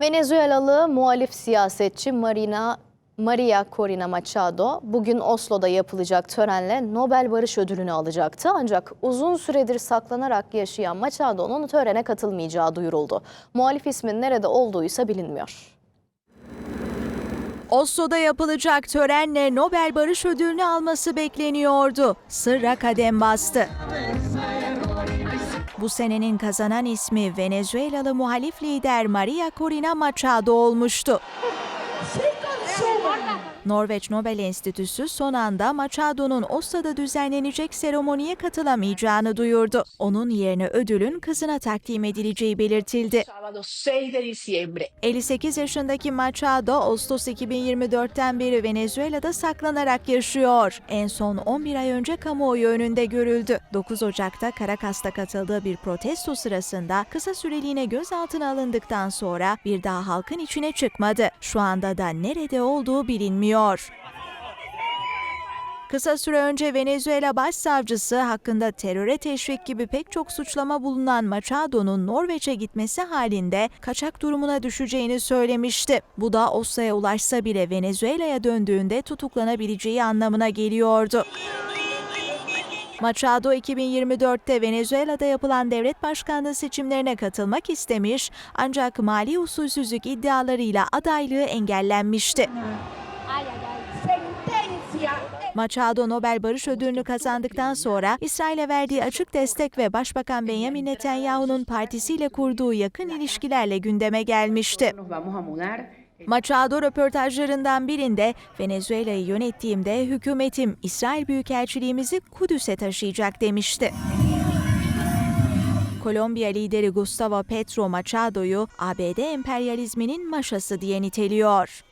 Venezuelalı muhalif siyasetçi Marina Maria Corina Machado bugün Oslo'da yapılacak törenle Nobel Barış Ödülünü alacaktı. Ancak uzun süredir saklanarak yaşayan Machado'nun törene katılmayacağı duyuruldu. Muhalif ismin nerede olduğu ise bilinmiyor. Oslo'da yapılacak törenle Nobel Barış Ödülünü alması bekleniyordu. Sırra kadem bastı. Bu senenin kazanan ismi Venezuelalı muhalif lider Maria Corina Machado olmuştu. Norveç Nobel Enstitüsü son anda Machado'nun Oslo'da düzenlenecek seremoniye katılamayacağını duyurdu. Onun yerine ödülün kızına takdim edileceği belirtildi. sábado 6 de diciembre. 58 yaşındaki Machado, Ağustos 2024'ten beri Venezuela'da saklanarak yaşıyor. En son 11 ay önce kamuoyu önünde görüldü. 9 Ocak'ta Caracas'ta katıldığı bir protesto sırasında kısa süreliğine gözaltına alındıktan sonra bir daha halkın içine çıkmadı. Şu anda da nerede olduğu bilinmiyor. Kısa süre önce Venezuela Başsavcısı hakkında teröre teşvik gibi pek çok suçlama bulunan Machado'nun Norveç'e gitmesi halinde kaçak durumuna düşeceğini söylemişti. Bu da Oslo'ya ulaşsa bile Venezuela'ya döndüğünde tutuklanabileceği anlamına geliyordu. Machado 2024'te Venezuela'da yapılan devlet başkanlığı seçimlerine katılmak istemiş ancak mali usulsüzlük iddialarıyla adaylığı engellenmişti. Machado Nobel Barış Ödülünü kazandıktan sonra İsrail'e verdiği açık destek ve Başbakan Benjamin Netanyahu'nun partisiyle kurduğu yakın ilişkilerle gündeme gelmişti. Machado röportajlarından birinde Venezuela'yı yönettiğimde hükümetim İsrail Büyükelçiliğimizi Kudüs'e taşıyacak demişti. Kolombiya lideri Gustavo Petro Machado'yu ABD emperyalizminin maşası diye niteliyor.